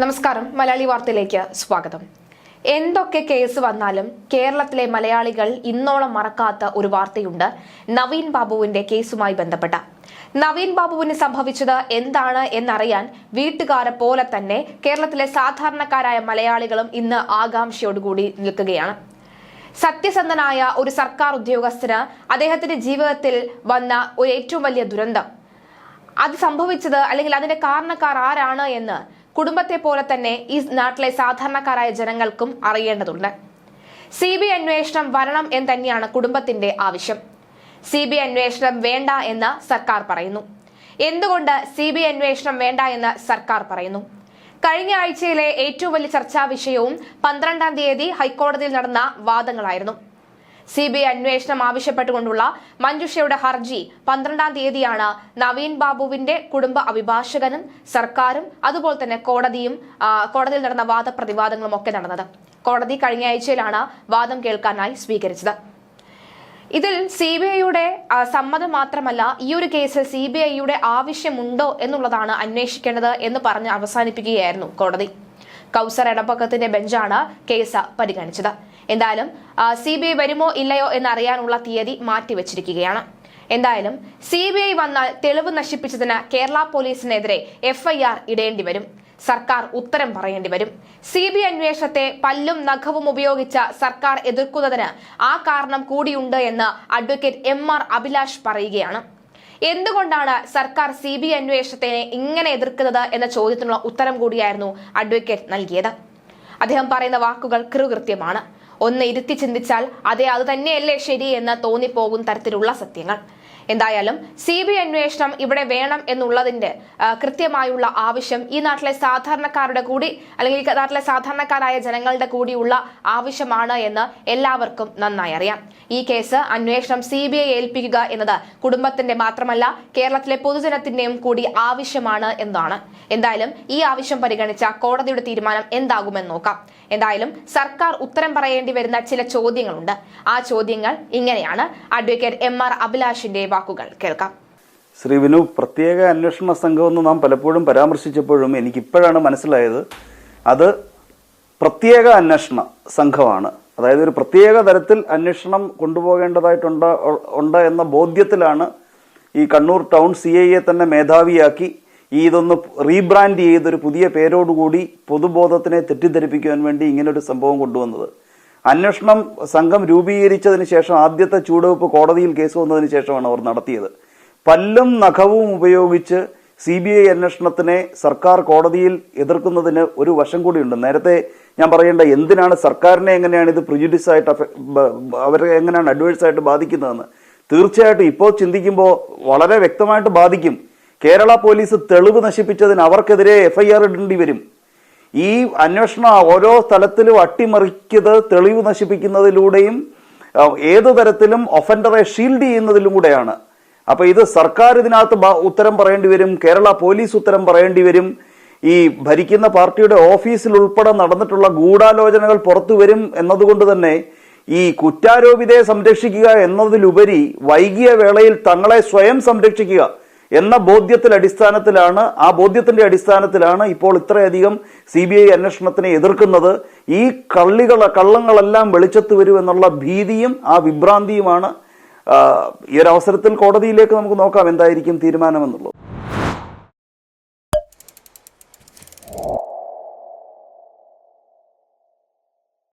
നമസ്കാരം മലയാളി വാർത്തയിലേക്ക് സ്വാഗതം. എന്തൊക്കെ കേസ് വന്നാലും കേരളത്തിലെ മലയാളികൾ ഇന്നോളം മറക്കാത്ത ഒരു വാർത്തയുണ്ട് നവീൻ ബാബുവിന്റെ കേസുമായി ബന്ധപ്പെട്ട. നവീൻ ബാബുവിന് സംഭവിച്ചത് എന്താണ് എന്നറിയാൻ വീട്ടുകാരെ പോലെ തന്നെ കേരളത്തിലെ സാധാരണക്കാരായ മലയാളികളും ഇന്ന് ആകാംക്ഷയോടുകൂടി നിൽക്കുകയാണ്. സത്യസന്ധനായ ഒരു സർക്കാർ ഉദ്യോഗസ്ഥന് അദ്ദേഹത്തിന്റെ ജീവിതത്തിൽ വന്ന ഒരു ഏറ്റവും വലിയ ദുരന്തം. അത് സംഭവിച്ചത് അല്ലെങ്കിൽ അതിന്റെ കാരണക്കാർ ആരാണ് എന്ന് കുടുംബത്തെ പോലെ തന്നെ ഈ നാട്ടിലെ സാധാരണക്കാരായ ജനങ്ങൾക്കും അറിയേണ്ടതുണ്ട്. സി ബി അന്വേഷണം വരണം എന്ന് തന്നെയാണ് കുടുംബത്തിന്റെ ആവശ്യം. സി ബി അന്വേഷണം വേണ്ട എന്ന് സർക്കാർ പറയുന്നു. എന്തുകൊണ്ട് സി ബി അന്വേഷണം വേണ്ട എന്ന് സർക്കാർ പറയുന്നു? കഴിഞ്ഞ ആഴ്ചയിലെ ഏറ്റവും വലിയ ചർച്ചാ വിഷയവും പന്ത്രണ്ടാം തീയതി ഹൈക്കോടതിയിൽ നടന്ന വാദങ്ങളായിരുന്നു. സി ബി ഐ അന്വേഷണം ആവശ്യപ്പെട്ടുകൊണ്ടുള്ള മഞ്ജുഷയുടെ ഹർജി പന്ത്രണ്ടാം തീയതിയാണ് നവീൻ ബാബുവിന്റെ കുടുംബ അഭിഭാഷകനും സർക്കാരും അതുപോലെ തന്നെ കോടതിയും കോടതിയിൽ നടന്ന വാദപ്രതിവാദങ്ങളും ഒക്കെ നടന്നത്. കോടതി കഴിഞ്ഞ ആഴ്ചയിലാണ് വാദം കേൾക്കാനായി സ്വീകരിച്ചത്. ഇതിൽ സി ബി ഐയുടെ സമ്മതം മാത്രമല്ല ഈ ഒരു കേസിൽ സി ബി ഐയുടെ ആവശ്യമുണ്ടോ എന്നുള്ളതാണ് അന്വേഷിക്കേണ്ടത് എന്ന് പറഞ്ഞ് അവസാനിപ്പിക്കുകയായിരുന്നു കോടതി. കൗസർ ഇടപക്കത്തിന്റെ ബെഞ്ചാണ് കേസ് പരിഗണിച്ചത്. എന്തായാലും സി ബി ഐ വരുമോ ഇല്ലയോ എന്നറിയാനുള്ള തീയതി മാറ്റിവെച്ചിരിക്കുകയാണ്. എന്തായാലും സി ബി ഐ വന്നാൽ തെളിവ് നശിപ്പിച്ചതിന് കേരള പോലീസിനെതിരെ എഫ്ഐആർ ഇടേണ്ടി വരും. സർക്കാർ ഉത്തരം പറയേണ്ടി വരും. സി ബി അന്വേഷണത്തെ പല്ലും നഖവും ഉപയോഗിച്ച സർക്കാർ എതിർക്കുന്നതിന് ആ കാരണം കൂടിയുണ്ട് എന്ന് അഡ്വക്കേറ്റ് എം ആർ അഭിലാഷ് പറയുകയാണ്. എന്തുകൊണ്ടാണ് സർക്കാർ സി ബി അന്വേഷണത്തെ ഇങ്ങനെ എതിർക്കുന്നത് എന്ന ചോദ്യത്തിനുള്ള ഉത്തരം കൂടിയായിരുന്നു അഡ്വക്കേറ്റ് നൽകിയത്. അദ്ദേഹം പറയുന്ന വാക്കുകൾ കൃകൃത്യമാണ്. ഒന്ന് ഇരുത്തി ചിന്തിച്ചാൽ അതെ അത് തന്നെയല്ലേ ശരി എന്ന് തോന്നിപ്പോകും തരത്തിലുള്ള സത്യങ്ങൾ. എന്തായാലും സി ബി അന്വേഷണം ഇവിടെ വേണം എന്നുള്ളതിന്റെ കൃത്യമായുള്ള ആവശ്യം ഈ നാട്ടിലെ സാധാരണക്കാരുടെ കൂടി അല്ലെങ്കിൽ നാട്ടിലെ സാധാരണക്കാരായ ജനങ്ങളുടെ കൂടിയുള്ള ആവശ്യമാണ് എന്ന് എല്ലാവർക്കും നന്നായി അറിയാം. ഈ കേസ് അന്വേഷണം സി ബി ഐ ഏൽപ്പിക്കുക എന്നത് കുടുംബത്തിന്റെ മാത്രമല്ല കേരളത്തിലെ പൊതുജനത്തിന്റെയും കൂടി ആവശ്യമാണ് എന്നാണ്. എന്തായാലും ഈ ആവശ്യം പരിഗണിച്ച കോടതിയുടെ തീരുമാനം എന്താകുമെന്ന് നോക്കാം. എന്തായാലും സർക്കാർ ഉത്തരം പറയേണ്ടി വരുന്ന ചില ചോദ്യങ്ങളുണ്ട്. ആ ചോദ്യങ്ങൾ ഇങ്ങനെയാണ്. അഡ്വക്കേറ്റ് എം ആർ അഭിലാഷിന്റെ വാക്കുകൾ കേൾക്കാം. ശ്രീ വിനു പ്രത്യേക അന്വേഷണ സംഘമെന്ന് നാം പലപ്പോഴും പരാമർശിച്ചപ്പോഴും എനിക്കിപ്പോഴാണ് മനസ്സിലായത് അത് പ്രത്യേക അന്വേഷണ സംഘമാണ്. അതായത് ഒരു പ്രത്യേക തരത്തിൽ അന്വേഷണം കൊണ്ടുപോകേണ്ടതായിട്ടുണ്ട് ഉണ്ട് എന്ന ബോധ്യത്തിലാണ് ഈ Kannur town C I A തന്നെ മേധാവിയാക്കി ഈ ഇതൊന്ന് റീബ്രാൻഡ് ചെയ്തൊരു പുതിയ പേരോടുകൂടി പൊതുബോധത്തിനെ തെറ്റിദ്ധരിപ്പിക്കുവാൻ വേണ്ടി ഇങ്ങനൊരു സംഭവം കൊണ്ടുവന്നത്. അന്വേഷണം സംഘം രൂപീകരിച്ചതിന് ശേഷം ആദ്യത്തെ ചൂടുവെപ്പ് കോടതിയിൽ കേസ് വന്നതിന് ശേഷമാണ് അവർ നടത്തിയത്. പല്ലും നഖവും ഉപയോഗിച്ച് സി ബി ഐ അന്വേഷണത്തിനെ സർക്കാർ കോടതിയിൽ എതിർക്കുന്നതിന് ഒരു വശം കൂടിയുണ്ട്. നേരത്തെ ഞാൻ പറയേണ്ട എന്തിനാണ് സർക്കാരിനെ എങ്ങനെയാണ് ഇത് പ്രിജുഡിസ് ആയിട്ട് അവരെ എങ്ങനെയാണ് അഡ്വേഴ്സ് ആയിട്ട് ബാധിക്കുന്നതെന്ന്. തീർച്ചയായിട്ടും ഇപ്പോൾ ചിന്തിക്കുമ്പോൾ വളരെ വ്യക്തമായിട്ട് ബാധിക്കും. കേരള പോലീസ് തെളിവ് നശിപ്പിച്ചതിന് അവർക്കെതിരെ എഫ്ഐആർ ഇടേണ്ടി വരും. ഈ അന്വേഷണം ഓരോ സ്ഥലത്തിലും അട്ടിമറിക്കത് തെളിവ് നശിപ്പിക്കുന്നതിലൂടെയും ഏതു തരത്തിലും ഒഫൻഡറെ ഷീൽഡ് ചെയ്യുന്നതിലും കൂടെയാണ്. അപ്പൊ ഇത് സർക്കാർ ഇതിനകത്ത് ഉത്തരം പറയേണ്ടി വരും കേരള പോലീസ് ഉത്തരം പറയേണ്ടി വരും. ഈ ഭരിക്കുന്ന പാർട്ടിയുടെ ഓഫീസിൽ ഉൾപ്പെടെ നടന്നിട്ടുള്ള ഗൂഢാലോചനകൾ പുറത്തു വരും എന്നതുകൊണ്ട് തന്നെ ഈ കുറ്റാരോപിതയെ സംരക്ഷിക്കുക എന്നതിലുപരി വൈകിയ വേളയിൽ തങ്ങളെ സ്വയം സംരക്ഷിക്കുക. എന്ന ബോധ്യത്തിൽ അടിസ്ഥാനത്തിലാണ് ആ ബോധ്യത്തിന്റെ അടിസ്ഥാനത്തിലാണ് ഇപ്പോൾ ഇത്രയധികം സി ബി ഐ അന്വേഷണത്തിനെ എതിർക്കുന്നത്. ഈ കള്ളികൾ കള്ളങ്ങളെല്ലാം വെളിച്ചത്ത് വരും എന്നുള്ള ഭീതിയും ആ വിഭ്രാന്തിയുമാണ് ഈ ഒരു അവസരത്തിൽ കോടതിയിലേക്ക് നമുക്ക് നോക്കാം എന്തായിരിക്കും തീരുമാനമെന്നുള്ളത്.